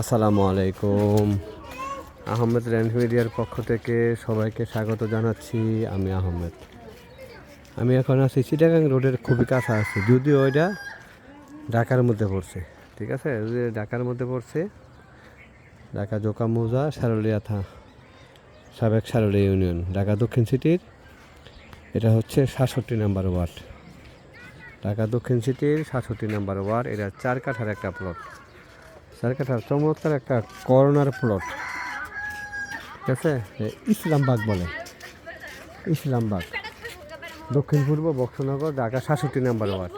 আসসালামু আলাইকুম। আহমেদ ল্যান্ড মিডিয়ার পক্ষ থেকে সবাইকে স্বাগত জানাচ্ছি, আমি আহমেদ। আমি এখন আছি চিটাগাং রোডের খুবই কাছে আছি, যদিও ওইটা ঢাকার মধ্যে পড়ছে, ঠিক আছে? ঢাকার মধ্যে পড়ছে, ঢাকা জোকা মৌজা, সারলিয়া থা, সাবেক সারলিয়া ইউনিয়ন, ঢাকা দক্ষিণ সিটির, এটা হচ্ছে সাতষট্টি নাম্বার ওয়ার্ড। ঢাকা দক্ষিণ সিটির সাতষট্টি নাম্বার ওয়ার্ড, এটা চার কাঠার একটা প্লট চার কাঠার চমৎকার একটা কর্নার প্লট ঠিক আছে? ইসলামবাগ বলে। ইসলামবাগ। দক্ষিণ পূর্ব বক্সনগর, ঢাকা সাতষট্টি নাম্বার ওয়ার্ড।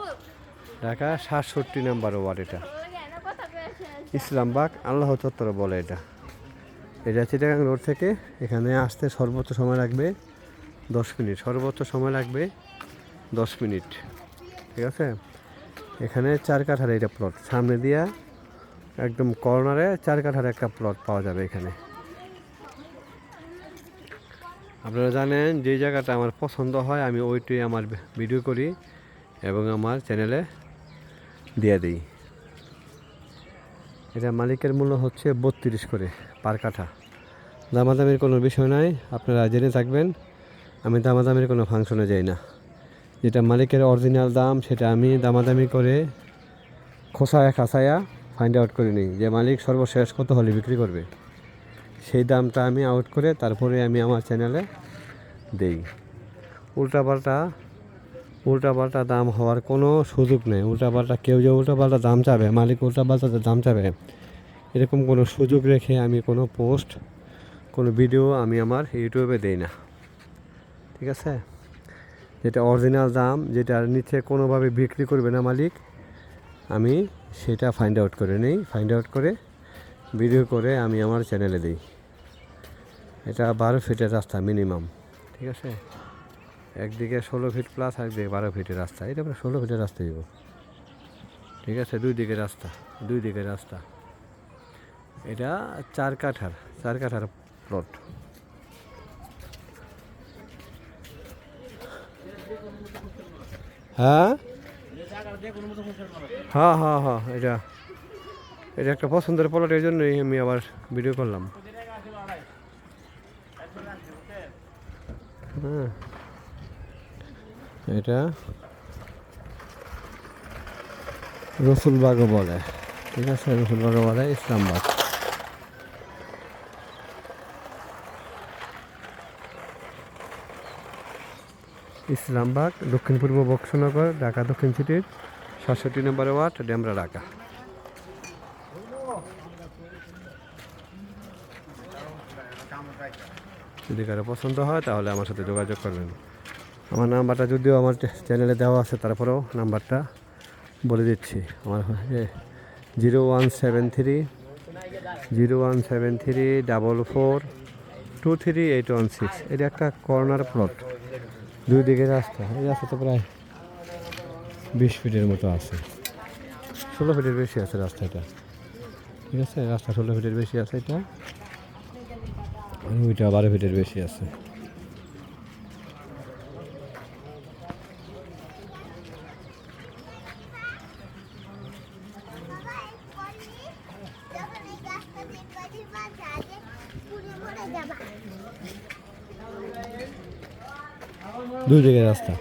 ঢাকা সাতষট্টি নাম্বার ওয়ার্ড এটা। ইসলামবাগ আল্লাহ চত্বর বলে এটা। এটা চিটাগাং রোড থেকে এখানে আসতে সর্বোচ্চ সময় লাগবে দশ মিনিট। সর্বোচ্চ সময় লাগবে দশ মিনিট। ঠিক আছে? এখানে চার কাঠার এটা প্লট সামনে দিয়া একদম কর্নারে চার কাঠার একটা প্লট পাওয়া যাবে এখানে। আপনারা জানেন, যে জায়গাটা আমার পছন্দ হয়, আমি ওইটাই আমার ভিডিও করি এবং আমার চ্যানেলে দিয়ে দিই। এটা মালিকের মূল্য হচ্ছে বত্রিশ করে পার কাঠা। দামাদামির কোনো বিষয় নাই, আপনারা জেনে থাকবেন। আমি দামাদামির কোনো ফাংশনে যাই না। যেটা মালিকের অরিজিনাল দাম, সেটা আমি দামাদামি করে খোসায় খাসায়া ফাইন্ড আউট করে নিই যে মালিক সর্বশেষ কত হলে বিক্রি করবে? সেই দামটা আমি আউট করে তারপরে আমি আমার চ্যানেলে দেই। উল্টাপাল্টা উল্টাপাল্টা দাম হওয়ার কোনো সুযোগ নেই। উল্টাপাল্টা কেউ যে উল্টাপাল্টা দাম চাবে, মালিক উল্টাপাল্টা দাম চাবে, এরকম কোনো সুযোগ রেখে আমি কোনো পোস্ট কোনো ভিডিও আমি আমার ইউটিউবে দেই না। ঠিক আছে? যেটা অরিজিনাল দাম যেটার নিচে কোনোভাবে বিক্রি করবে না মালিক, আমি সেটা ফাইন্ড আউট করে নেই। ফাইন্ড আউট করে ভিডিও করে আমি আমার চ্যানেলে দিই। এটা বারো ফিটের রাস্তা মিনিমাম ঠিক আছে? একদিকে ষোলো ফিট প্লাস একদিকে বারো ফিটের রাস্তা। এটা আমরা ষোলো ফিটের রাস্তা দিব ঠিক আছে? দুই দিকে রাস্তা, দুই দিকে রাস্তা। এটা চার কাঠার চার কাঠার প্লট হ্যাঁ? হ্যাঁ হ্যাঁ হ্যাঁ এটা এটা একটা পছন্দের পলট, এই জন্যই আমি আবার ভিডিও করলাম। হ্যাঁ। এটা রসুলবাগও বলে, ঠিক আছে? রসুলবাগও বলে ইসলামবাগ ইসলামবাগ দক্ষিণ পূর্ব বক্সনগর, ঢাকা দক্ষিণ সিটির সাতষট্টি নম্বর ওয়ার্ড, ডেমরা ঢাকা। যদি কারও পছন্দ হয়, তাহলে আমার সাথে যোগাযোগ করবেন। আমার নাম্বারটা যদিও আমার চ্যানেলে দেওয়া আছে, তারপরেও নাম্বারটা বলে দিচ্ছি। আমার zero one seven three, zero one seven three double four, two three eight one six. এটা একটা কর্নার প্লট। দুই দিকে রাস্তা, এই রাস্তা তো প্রায় বিশ ফিটের মতো আছে। ষোলো ফিটের বেশি আছে রাস্তাটা ঠিক আছে? রাস্তা ষোলো ফিটের বেশি আছে এটা। ওইটা বারো ফিটের বেশি আছে। দুই জায়গায় রাস্তা।